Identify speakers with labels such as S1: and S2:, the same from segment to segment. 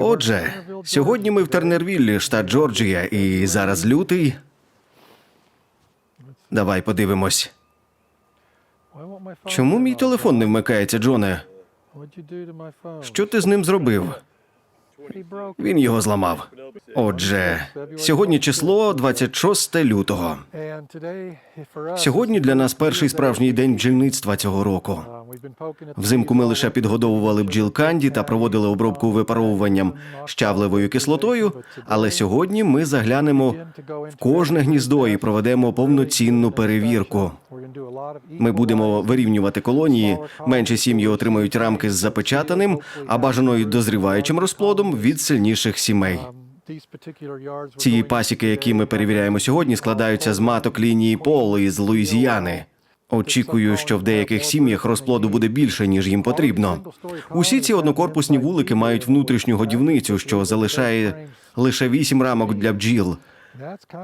S1: Отже, сьогодні ми в Тернервіллі, штат Джорджія, і зараз лютий. Давай подивимось. Чому мій телефон не вмикається, Джоне? Що ти з ним зробив? Він його зламав. Отже, сьогодні число 26 лютого. Сьогодні для нас перший справжній день бджільництва цього року. Взимку ми лише підгодовували бджіл канді та проводили обробку випаровуванням щавлевою кислотою. Але сьогодні ми заглянемо в кожне гніздо і проведемо повноцінну перевірку. Ми будемо вирівнювати колонії. Менші сім'ї отримають рамки з запечатаним, а бажано й дозріваючим розплодом від сильніших сімей. Ці пасіки, які ми перевіряємо сьогодні, складаються з маток лінії Пол із Луїзіани. Очікую, що в деяких сім'ях розплоду буде більше, ніж їм потрібно. Усі ці однокорпусні вулики мають внутрішню годівницю, що залишає лише вісім рамок для бджіл.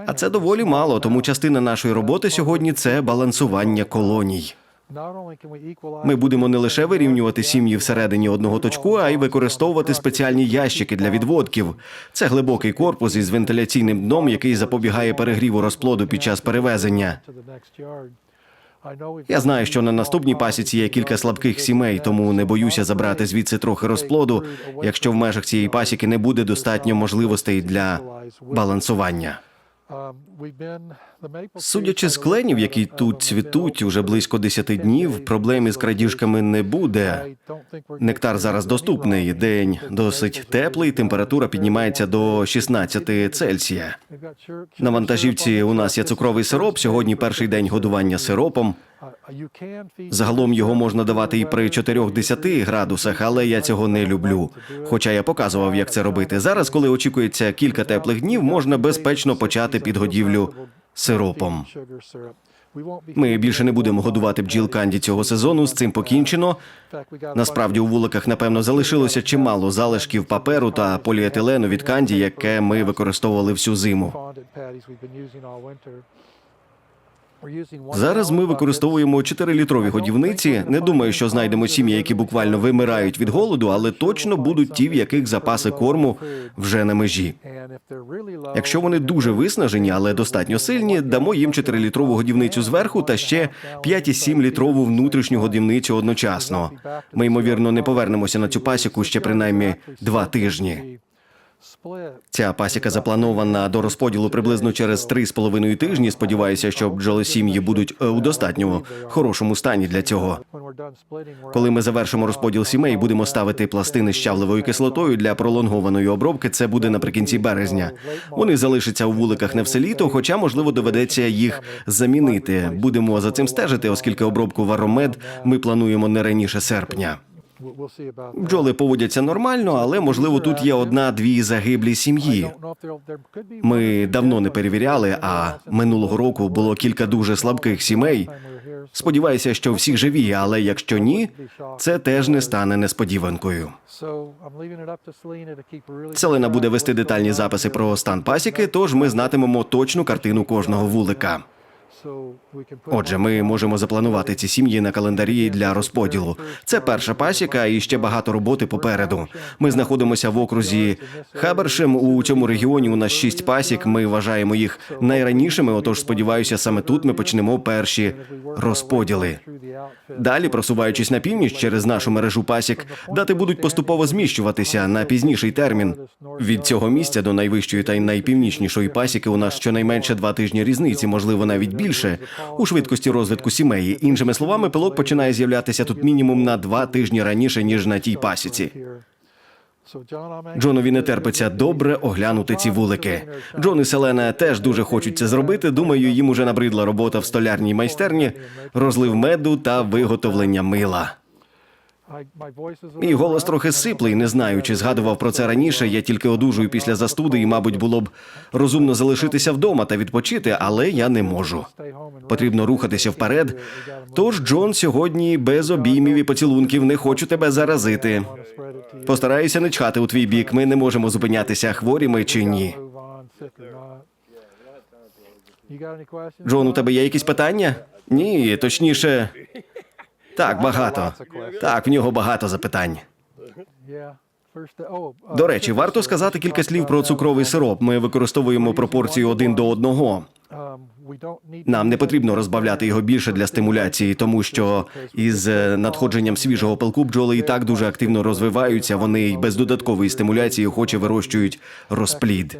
S1: А це доволі мало, тому частина нашої роботи сьогодні це балансування колоній. Ми будемо не лише вирівнювати сім'ї всередині одного точку, а й використовувати спеціальні ящики для відводків. Це глибокий корпус із вентиляційним дном, який запобігає перегріву розплоду під час перевезення. Я знаю, що на наступній пасіці є кілька слабких сімей, тому не боюся забрати звідси трохи розплоду, якщо в межах цієї пасіки не буде достатньо можливостей для балансування. Судячи з кленів, які тут цвітуть уже близько 10 днів, проблем із крадіжками не буде. Нектар зараз доступний. День досить теплий, температура піднімається до 16 Цельсія. На вантажівці у нас є цукровий сироп. Сьогодні перший день годування сиропом. Загалом його можна давати і при 4-10 градусах, але я цього не люблю. Хоча я показував, як це робити. Зараз, коли очікується кілька теплих днів, можна безпечно почати підгодівлю сиропом. Ми більше не будемо годувати бджіл канді цього сезону. З цим покінчено. Насправді у вуликах, напевно, залишилося чимало залишків паперу та поліетилену від канді, яке ми використовували всю зиму. Зараз ми використовуємо 4-літрові годівниці. Не думаю, що знайдемо сім'ї, які буквально вимирають від голоду, але точно будуть ті, в яких запаси корму вже на межі. Якщо вони дуже виснажені, але достатньо сильні, дамо їм 4-літрову годівницю зверху та ще 5,7-літрову внутрішню годівницю одночасно. Ми ймовірно не повернемося на цю пасіку ще принаймні два тижні. Ця пасіка запланована до розподілу приблизно через три з половиною тижні. Сподіваюся, що бджолосім'ї будуть е, у достатньо хорошому стані для цього. Коли ми завершимо розподіл сімей, будемо ставити пластини з щавлевою кислотою для пролонгованої обробки. Це буде наприкінці березня. Вони залишаться у вуликах не все літо, хоча можливо доведеться їх замінити. Будемо за цим стежити, оскільки обробку варомед ми плануємо не раніше серпня. Бджоли поводяться нормально, але можливо тут є одна-дві загиблі сім'ї. Ми давно не перевіряли, а минулого року було кілька дуже слабких сімей. Сподіваюся, що всі живі, але якщо ні, це теж не стане несподіванкою. Селена буде вести детальні записи про стан пасіки, тож ми знатимемо точну картину кожного вулика. Отже, ми можемо запланувати ці сім'ї на календарі для розподілу. Це перша пасіка і ще багато роботи попереду. Ми знаходимося в окрузі Хабершем. У цьому регіоні у нас шість пасік. Ми вважаємо їх найранішими. Отож, сподіваюся, саме тут ми почнемо перші розподіли. Далі, просуваючись на північ через нашу мережу пасік, дати будуть поступово зміщуватися на пізніший термін. Від цього місця до найвищої та найпівнічнішої пасіки у нас щонайменше два тижні різниці, можливо, навіть більше у швидкості розвитку сімей. Іншими словами, пилок починає з'являтися тут мінімум на два тижні раніше ніж на тій пасіці. Джонові не терпиться добре оглянути ці вулики. Джон і Селена теж дуже хочуть це зробити. Думаю, їм уже набридла робота в столярній майстерні, розлив меду та виготовлення мила. Мій голос трохи сиплий, не знаю, чи згадував про це раніше. Я тільки одужую після застуди, і, мабуть, було б розумно залишитися вдома та відпочити, але я не можу. Потрібно рухатися вперед. Тож, Джон, сьогодні без обіймів і поцілунків не хочу тебе заразити. Постараюся не чхати у твій бік. Ми не можемо зупинятися, хворі ми чи ні. Джон, у тебе є якісь питання? Ні, точніше. Так, багато. Так, в нього багато запитань. До речі, варто сказати кілька слів про цукровий сироп. Ми використовуємо пропорцію один до одного. Нам не потрібно розбавляти його більше для стимуляції, тому що із е, надходженням свіжого пилку бджоли і так дуже активно розвиваються. Вони й без додаткової стимуляції охоче вирощують розплід.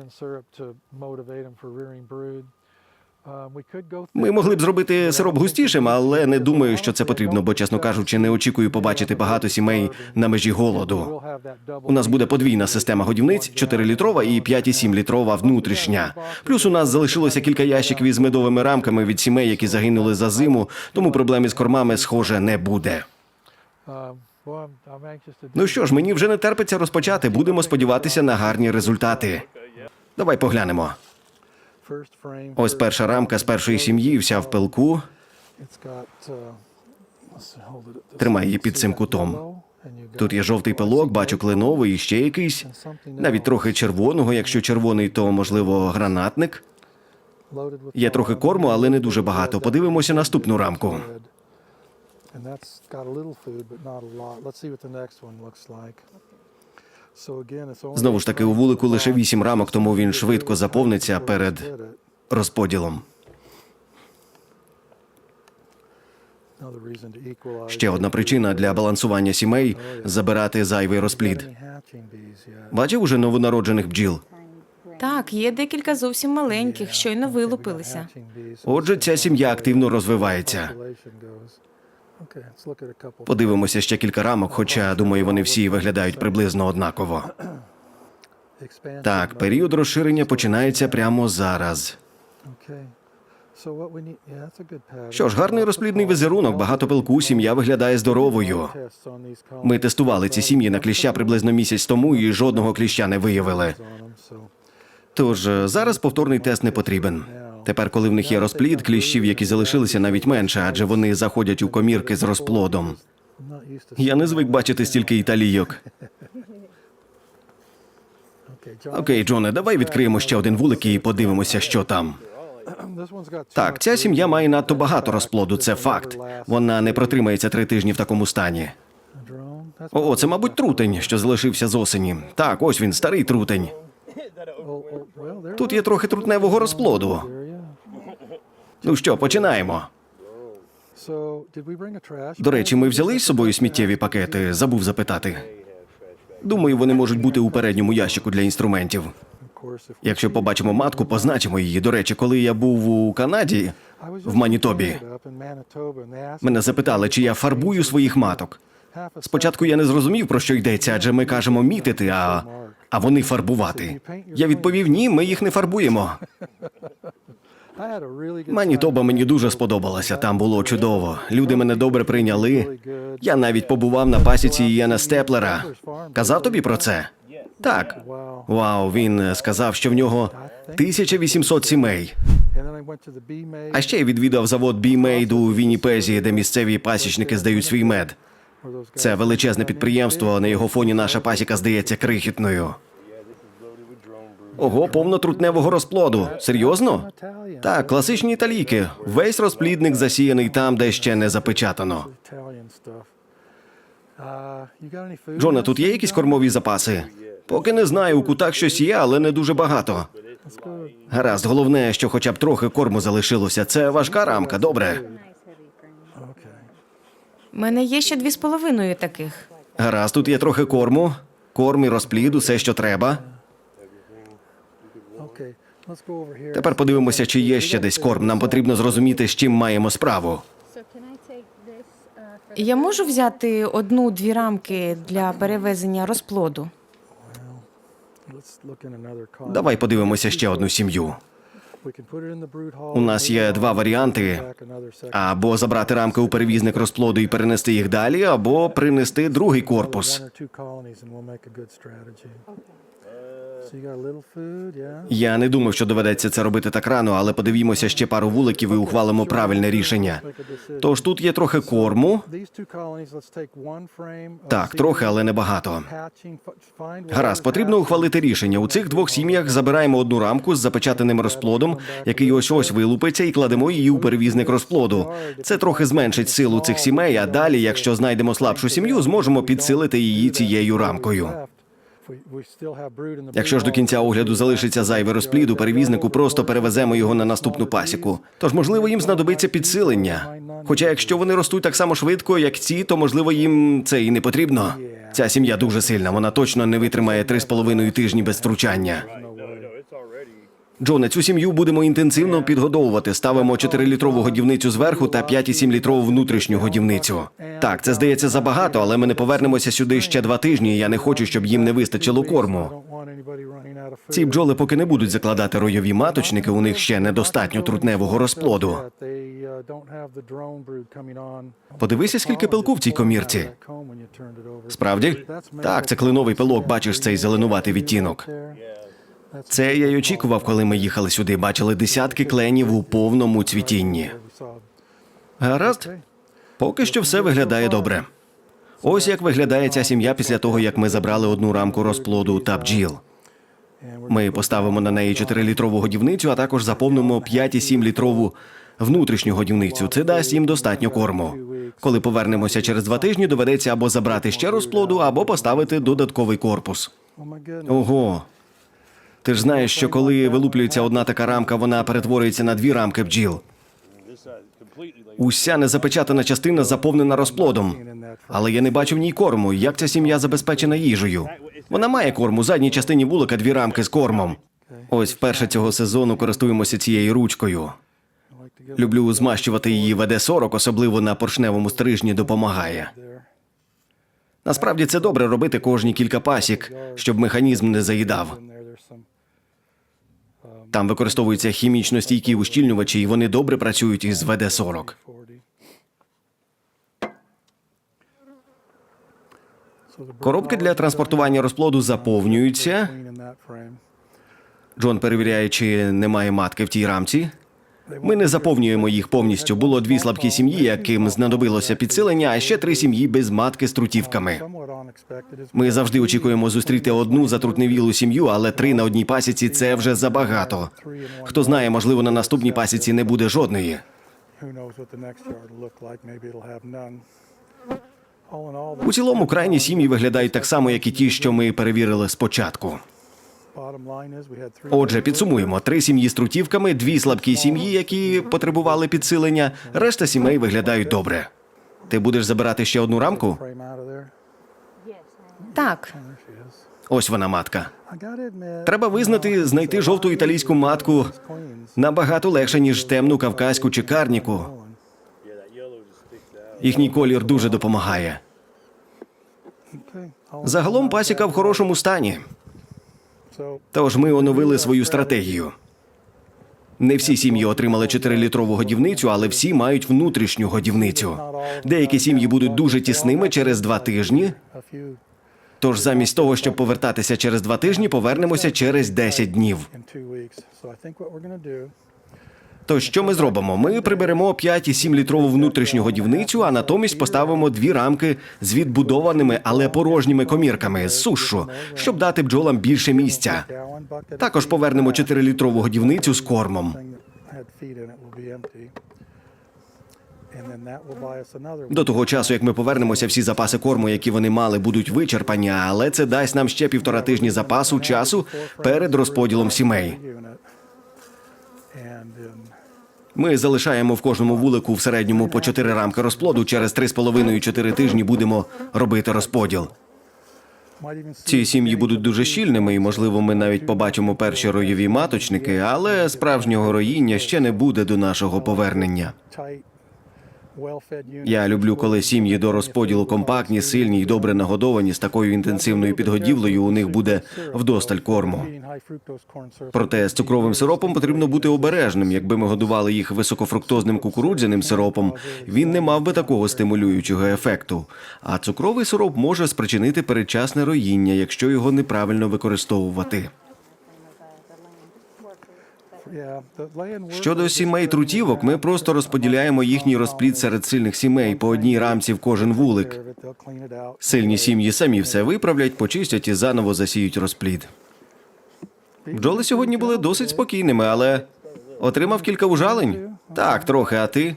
S1: Ми могли б зробити сироп густішим, але не думаю, що це потрібно, бо, чесно кажучи, не очікую побачити багато сімей на межі голоду. У нас буде подвійна система годівниць 4-літрова і 5,7-літрова внутрішня. Плюс у нас залишилося кілька ящиків із медовими рамками від сімей, які загинули за зиму, тому проблем із кормами, схоже, не буде. Ну що ж, мені вже не терпиться розпочати. Будемо сподіватися на гарні результати. Давай поглянемо. Ось перша рамка з першої сім'ї, вся в пилку. Тримай її під цим кутом. Тут є жовтий пилок, бачу кленовий і ще якийсь. Навіть трохи червоного. Якщо червоний, то можливо гранатник. Є трохи корму, але не дуже багато. Подивимося наступну рамку. Знову ж таки, у вулику лише вісім рамок, тому він швидко заповниться перед розподілом. Ще одна причина для балансування сімей забирати зайвий розплід. Бачив уже новонароджених бджіл.
S2: Так, є декілька зовсім маленьких, щойно вилупилися.
S1: Отже, ця сім'я активно розвивається. Подивимося ще кілька рамок, хоча думаю, вони всі виглядають приблизно однаково. Так, період розширення починається прямо зараз. Що ж, гарний розплідний візерунок, багато пилку, сім'я виглядає здоровою. Ми тестували ці сім'ї на кліща приблизно місяць тому і жодного кліща не виявили. Тож е, зараз повторний тест не потрібен. Тепер, коли в них є розплід, кліщів, які залишилися, навіть менше, адже вони заходять у комірки з розплодом. Я не звик бачити стільки італійок. Окей, Джоне, давай відкриємо ще один вулик і подивимося, що там. Так, ця сім'я має надто багато розплоду, це факт. Вона не протримається три тижні в такому стані. О, це, мабуть, трутень, що залишився з осені. Так, ось він, старий трутень. Тут є трохи трутневого розплоду. Ну що, починаємо. До речі, ми взяли з собою сміттєві пакети, забув запитати. Думаю, вони можуть бути у передньому ящику для інструментів. Якщо побачимо матку, позначимо її. До речі, коли я був у Канаді в Манітобі, мене запитали, чи я фарбую своїх маток. Спочатку я не зрозумів, про що йдеться, адже ми кажемо мітити, а, а вони фарбувати. Я відповів: ні, ми їх не фарбуємо. Манітоба мені дуже сподобалася. Там було чудово. Люди мене добре прийняли. Я навіть побував на пасіці Ієна Степлера. Казав тобі про це? Так. Вау, він сказав, що в нього 1800 сімей. А ще я відвідав завод Бімейд у Вінніпезі, де місцеві пасічники здають свій мед. Це величезне підприємство. На його фоні наша пасіка здається крихітною. Ого, повно трутневого розплоду. Серйозно? Так, класичні італійки. Весь розплідник засіяний там, де ще не запечатано. Джона, тут є якісь кормові запаси? Поки не знаю, у кутах щось є, але не дуже багато. Гаразд, головне, що хоча б трохи корму залишилося. Це важка рамка, добре.
S2: У мене є ще дві з половиною таких.
S1: Гаразд, тут є трохи корму, корм і розплід, усе, що треба. Тепер подивимося, чи є ще десь корм. Нам потрібно зрозуміти, з чим маємо справу.
S2: Я можу взяти одну-дві рамки для перевезення розплоду.
S1: Давай подивимося ще одну сім'ю.
S3: У нас є два варіанти.
S1: Або забрати рамки у перевізник розплоду і перенести їх далі, або принести другий корпус. Я не думав, що доведеться це робити так рано, але подивімося ще пару вуликів і ухвалимо правильне рішення. Тож тут є трохи корму. Так, трохи, але не багато. Гаразд, потрібно ухвалити рішення. У цих двох сім'ях забираємо одну рамку з запечатаним розплодом, який ось ось вилупиться, і кладемо її у перевізник розплоду. Це трохи зменшить силу цих сімей. А далі, якщо знайдемо слабшу сім'ю, зможемо підсилити її цією рамкою. Якщо ж до кінця огляду залишиться зайве розпліду, перевізнику просто перевеземо його на наступну пасіку. Тож, можливо, їм знадобиться підсилення. Хоча, якщо вони ростуть так само швидко, як ці, то можливо їм це і не потрібно. Ця сім'я дуже сильна, вона точно не витримає три з половиною тижні без втручання. Джоне, цю сім'ю будемо інтенсивно підгодовувати. Ставимо 4-літрову годівницю зверху та 5,7-літрову внутрішню годівницю. Так, це здається забагато, але ми не повернемося сюди ще два тижні. і Я не хочу, щоб їм не вистачило корму. Ці бджоли поки не будуть закладати ройові маточники, у них ще недостатньо трутневого розплоду. Подивися, скільки пилку в цій комірці. Справді? Так, це кленовий пилок, бачиш цей зеленуватий відтінок. Це я й очікував, коли ми їхали сюди. Бачили десятки кленів у повному цвітінні. Гаразд, поки що все виглядає добре. Ось як виглядає ця сім'я після того, як ми забрали одну рамку розплоду та бджіл. Ми поставимо на неї 4-літрову годівницю, а також заповнимо 5,7-літрову внутрішню годівницю. Це дасть їм достатньо корму. Коли повернемося через два тижні, доведеться або забрати ще розплоду, або поставити додатковий корпус. Ого. Ти ж знаєш, що коли вилуплюється одна така рамка, вона перетворюється на дві рамки бджіл. Уся незапечатана частина заповнена розплодом. Але я не бачу в ній корму. Як ця сім'я забезпечена їжею? Вона має корму. У задній частині вулика дві рамки з кормом. Ось вперше цього сезону користуємося цією ручкою. Люблю змащувати її ВД-40, особливо на поршневому стрижні допомагає. Насправді це добре робити кожні кілька пасік, щоб механізм не заїдав. Там використовуються хімічно стійкі ущільнювачі, і вони добре працюють із ВД-40. Коробки для транспортування розплоду заповнюються. Джон перевіряє, чи немає матки в тій рамці. Ми не заповнюємо їх повністю. Було дві слабкі сім'ї, яким знадобилося підсилення, а ще три сім'ї без матки з трутівками. Ми завжди очікуємо зустріти одну затрутневілу сім'ю, але три на одній пасіці це вже забагато. Хто знає, можливо, на наступній пасіці не буде жодної. У цілому крайні сім'ї виглядають так само, як і ті, що ми перевірили спочатку. Отже, підсумуємо: три сім'ї з трутівками, дві слабкі сім'ї, які потребували підсилення. Решта сімей виглядають добре. Ти будеш забирати ще одну рамку?
S2: Так,
S1: Ось вона матка. Треба визнати, знайти жовту італійську матку набагато легше, ніж темну кавказьку чи карніку. Їхній колір дуже допомагає. Загалом пасіка в хорошому стані. Тож ми оновили свою стратегію. Не всі сім'ї отримали 4-літрову годівницю, але всі мають внутрішню годівницю. Деякі сім'ї будуть дуже тісними через два тижні. Тож замість того, щоб повертатися через два тижні, повернемося через 10 днів. То що ми зробимо? Ми приберемо 5,7 літрову внутрішню годівницю, а натомість поставимо дві рамки з відбудованими, але порожніми комірками з сушу, щоб дати бджолам більше місця. Також повернемо 4-літрову годівницю з кормом. До того часу, як ми повернемося, всі запаси корму, які вони мали, будуть вичерпані, але це дасть нам ще півтора тижні запасу часу перед розподілом сімей. Ми залишаємо в кожному вулику в середньому по 4 рамки розплоду. Через 3,5-4 тижні будемо робити розподіл. Ці сім'ї будуть дуже щільними, і можливо, ми навіть побачимо перші ройові маточники, але справжнього роїння ще не буде до нашого повернення. Я люблю, коли сім'ї до розподілу компактні, сильні і добре нагодовані з такою інтенсивною підгодівлею. У них буде вдосталь корму. Проте з цукровим сиропом потрібно бути обережним. Якби ми годували їх високофруктозним кукурудзяним сиропом, він не мав би такого стимулюючого ефекту. А цукровий сироп може спричинити передчасне роїння, якщо його неправильно використовувати. Щодо сімей трутівок, ми просто розподіляємо їхній розплід серед сильних сімей по одній рамці в кожен вулик. Сильні сім'ї самі все виправлять, почистять і заново засіють розплід. Бджоли сьогодні були досить спокійними, але отримав кілька ужалень. Так, трохи, а ти?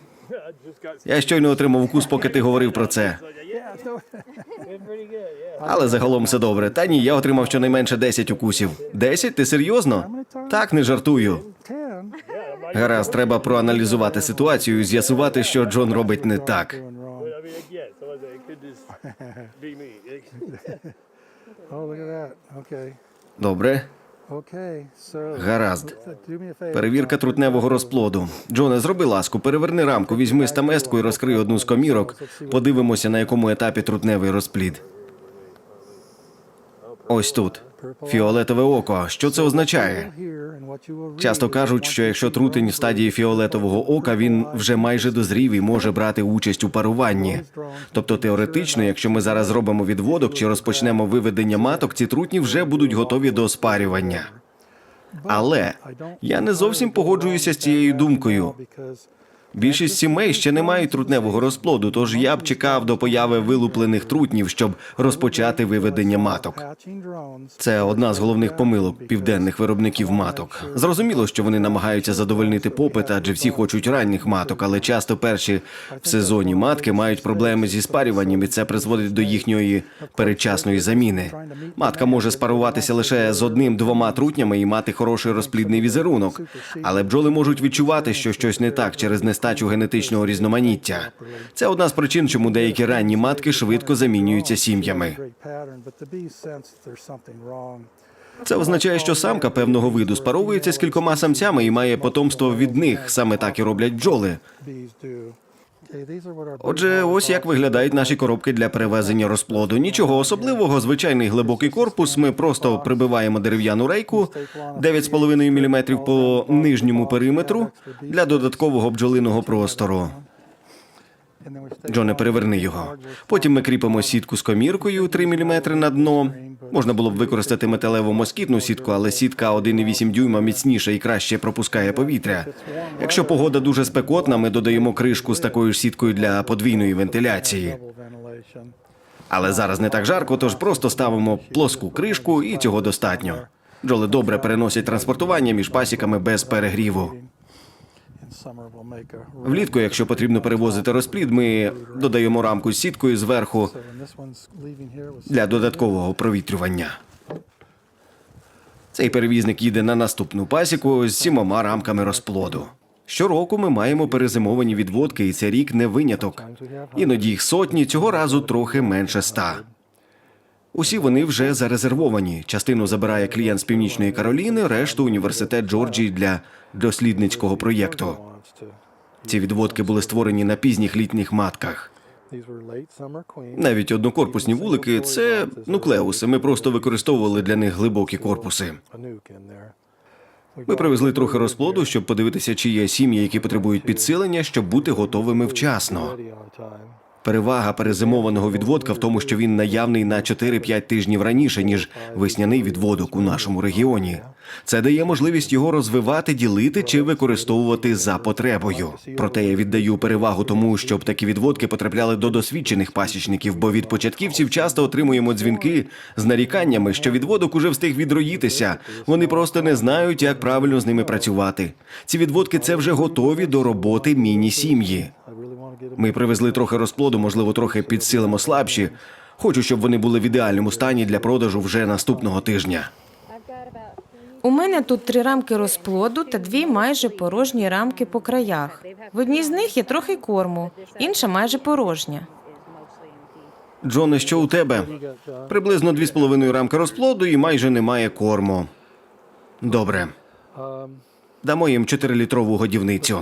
S1: Я щойно отримав укус, поки ти говорив про це. Але загалом все добре. Та ні, я отримав щонайменше 10 укусів. 10? Ти серйозно? Так, не жартую. Гаразд, треба проаналізувати ситуацію і з'ясувати, що Джон робить не так. Добре, гаразд. Перевірка трутневого розплоду. Джоне, зроби ласку, переверни рамку, візьми стаместку і розкрий одну з комірок. Подивимося, на якому етапі трутневий розплід. Ось тут. Фіолетове око. Що це означає? Часто кажуть, що якщо трутень в стадії фіолетового ока, він вже майже дозрів і може брати участь у паруванні. Тобто, теоретично, якщо ми зараз зробимо відводок чи розпочнемо виведення маток, ці трутні вже будуть готові до спарювання. Але я не зовсім погоджуюся з цією думкою. Більшість сімей ще не мають трутневого розплоду, тож я б чекав до появи вилуплених трутнів, щоб розпочати виведення маток. Це одна з головних помилок південних виробників маток. Зрозуміло, що вони намагаються задовольнити попит, адже всі хочуть ранніх маток, але часто перші в сезоні матки мають проблеми зі спарюванням, і це призводить до їхньої передчасної заміни. Матка може спаруватися лише з одним-двома трутнями і мати хороший розплідний візерунок. Але бджоли можуть відчувати, що щось не так через нестачу генетичного різноманіття. Це одна з причин, чому деякі ранні матки швидко замінюються сім'ями. Це означає, що самка певного виду спаровується з кількома самцями і має потомство від них. Саме так і роблять бджоли. Отже, ось як виглядають наші коробки для перевезення розплоду. Нічого особливого, звичайний глибокий корпус. Ми просто прибиваємо дерев'яну рейку 9,5 мм по нижньому периметру для додаткового бджолиного простору. Джоне, переверни його. Потім ми кріпимо сітку з коміркою 3 мм на дно. Можна було б використати металеву москітну сітку, але сітка 1,8 дюйма міцніша і краще пропускає повітря. Якщо погода дуже спекотна, ми додаємо кришку з такою ж сіткою для подвійної вентиляції. Але зараз не так жарко, тож просто ставимо плоску кришку, і цього достатньо. Бджоли добре переносять транспортування між пасіками без перегріву. Влітку, якщо потрібно перевозити розплід, ми додаємо рамку з сіткою зверху для додаткового провітрювання. Цей перевізник їде на наступну пасіку з сімома рамками розплоду. Щороку ми маємо перезимовані відводки, і цей рік не виняток. Іноді їх сотні, цього разу трохи менше ста. Усі вони вже зарезервовані. Частину забирає клієнт з північної Кароліни, решту університет Джорджії для дослідницького проєкту. Ці відводки були створені на пізніх літніх матках. Навіть однокорпусні вулики це нуклеуси. Ми просто використовували для них глибокі корпуси. Ми привезли трохи розплоду, щоб подивитися, чи є сім'ї, які потребують підсилення, щоб бути готовими вчасно. Перевага перезимованого відводка в тому, що він наявний на 4-5 тижнів раніше, ніж весняний відводок у нашому регіоні. Це дає можливість його розвивати, ділити чи використовувати за потребою. Проте я віддаю перевагу тому, щоб такі відводки потрапляли до досвідчених пасічників, бо від початківців часто отримуємо дзвінки з наріканнями, що відводок уже встиг відроїтися. Вони просто не знають, як правильно з ними працювати. Ці відводки це вже готові до роботи міні-сім'ї. Ми привезли трохи розплоду, можливо, трохи підсилимо слабші. Хочу, щоб вони були в ідеальному стані для продажу вже наступного тижня.
S2: У мене тут три рамки розплоду та дві майже порожні рамки по краях. В одній з них є трохи корму, інша майже порожня.
S1: Джоне, що у тебе?
S3: you got, John.
S1: Приблизно 2,5 рамки розплоду і майже немає корму. Добре. Дамо їм 4-літрову годівницю.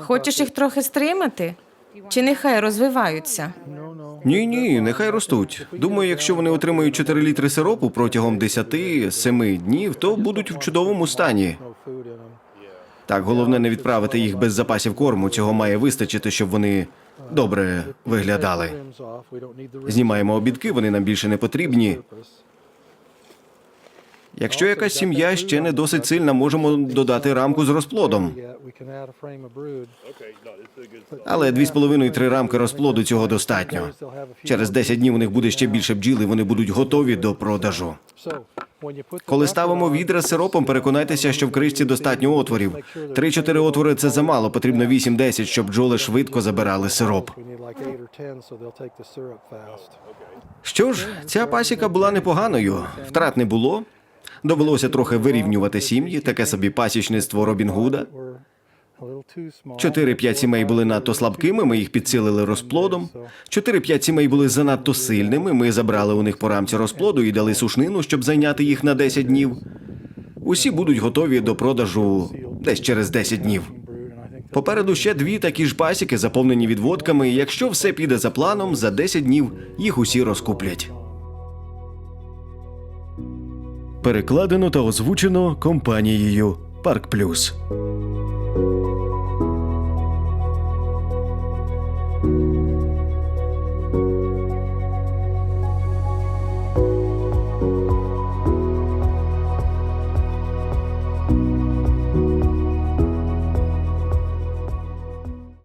S2: Хочеш їх трохи стримати? Чи нехай розвиваються?
S1: Ні, ні, нехай ростуть. Думаю, якщо вони отримають 4 літри сиропу протягом 10-7 днів, то будуть в чудовому стані. Так, головне не відправити їх без запасів корму. Цього має вистачити, щоб вони добре виглядали. Знімаємо обідки, вони нам більше не потрібні. Якщо якась сім'я ще не досить сильна, можемо додати рамку з розплодом. Але 2,5-3 рамки розплоду цього достатньо. Через 10 днів у них буде ще більше бджіл, і вони будуть готові до продажу. Коли ставимо відра з сиропом, переконайтеся, що в кришці достатньо отворів. 3-4 отвори це замало, потрібно 8-10, щоб бджоли швидко забирали сироп. Що ж, ця пасіка була непоганою. Втрат не було. Довелося трохи вирівнювати сім'ї, таке собі пасічництво Робін Гуда. 4-5 сімей були надто слабкими, ми їх підсилили розплодом. 4-5 сімей були занадто сильними. Ми забрали у них по рамці розплоду і дали сушнину, щоб зайняти їх на 10 днів. Усі будуть готові до продажу десь через 10 днів. Попереду ще дві такі ж пасіки, заповнені відводками. Якщо все піде за планом, за 10 днів їх усі розкуплять. Перекладено та озвучено компанією Парк Плюс.